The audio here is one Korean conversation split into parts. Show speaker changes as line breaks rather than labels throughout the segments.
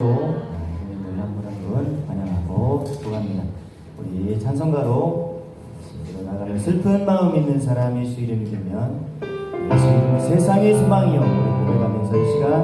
또 주님을 한분 한분 환영하고 축복합니다. 우리 찬송가로 일어나가는 슬픈 마음 있는 사람이 주 이름이 되면 예수 이름이 세상의 소망이요 고백하면서 이 시간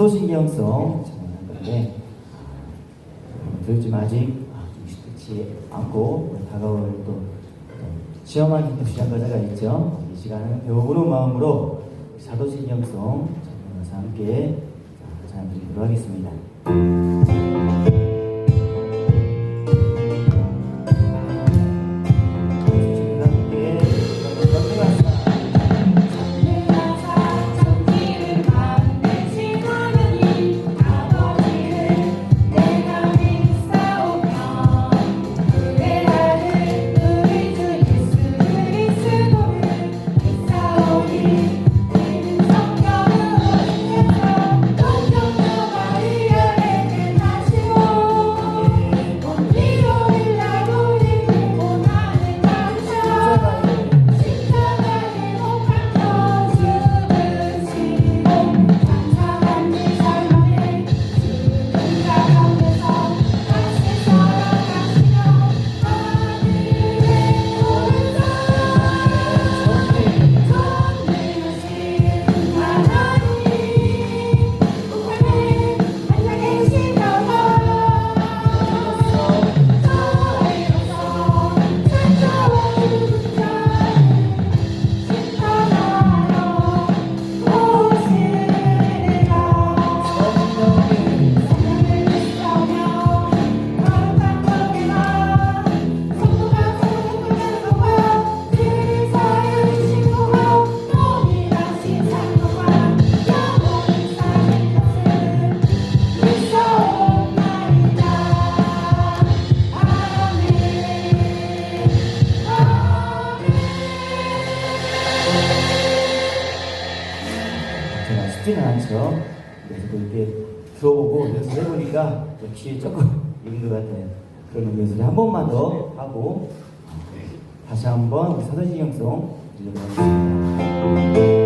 운도신경성 전환한 건데 들지만 아직 끝이 않고 다가올 또 시험하기 시작한 과제가 있죠. 이 시간은 배움으로 마음으로 사도신경성 전환과 함께 잘 드리도록 하겠습니다. 제가 쉽지는 않죠. 그래서 이렇게 들어보고 연습해 보니까 역시 조금 있는 것 같아요. 그런 연습을 한 번만 더 하고 아, 네. 다시 한번 사도신경송 들려드리겠습니다.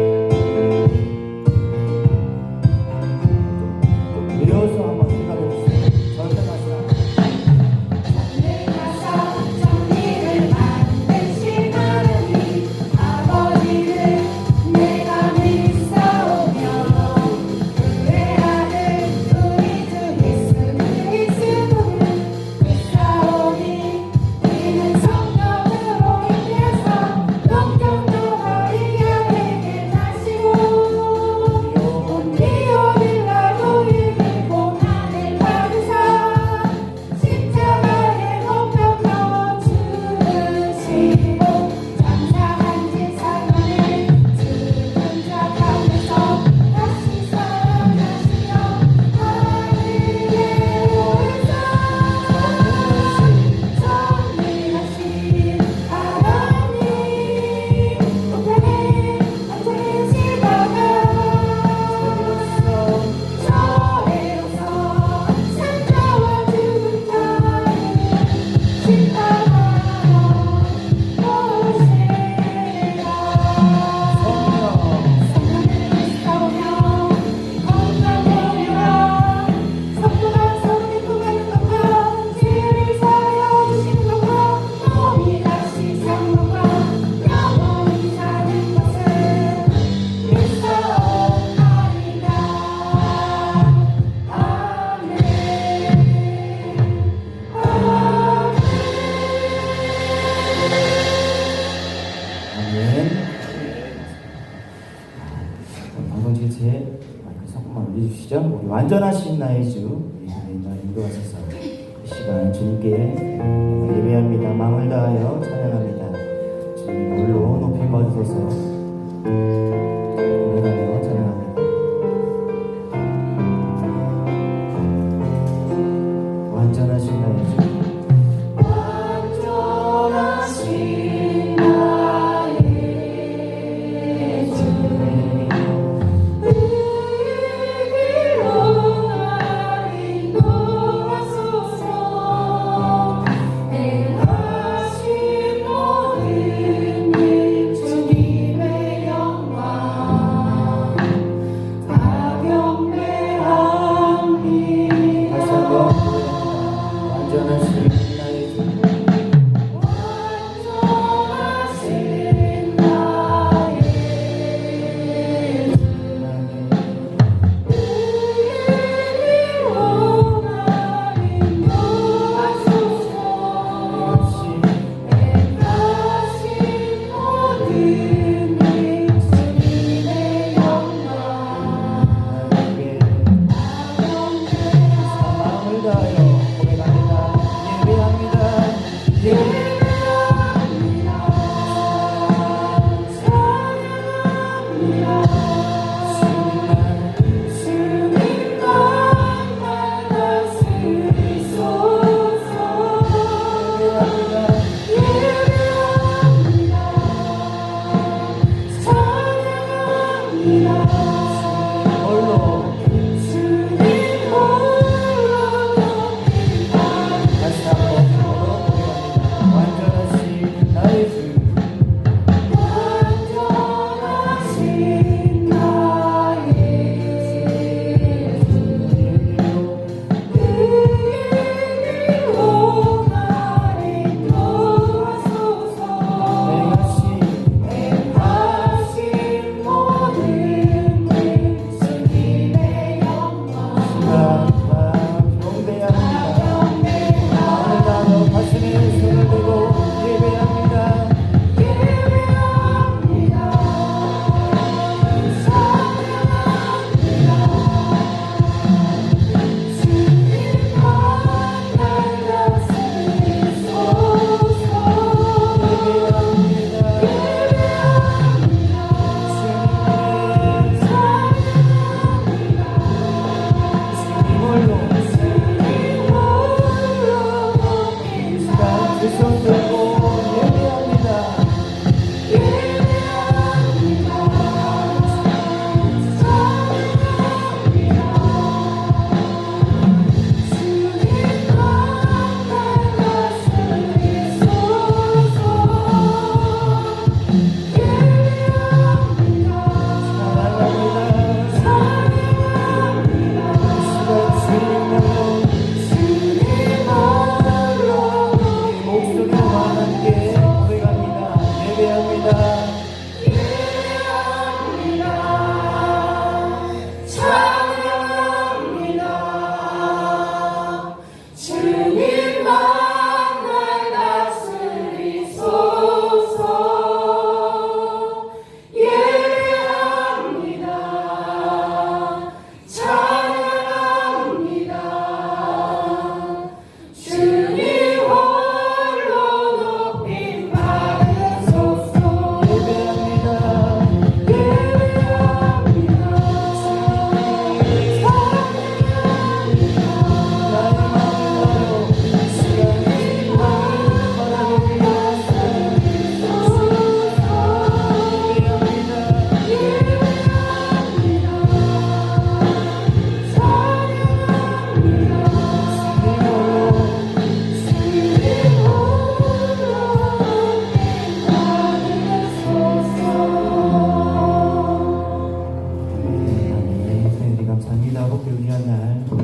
완전하신 나의 주 예수님 날 인도하셔서 시간 주님께 예배합니다. 마음을 다하여 찬양합니다. 주님 홀로 높이 받으소서.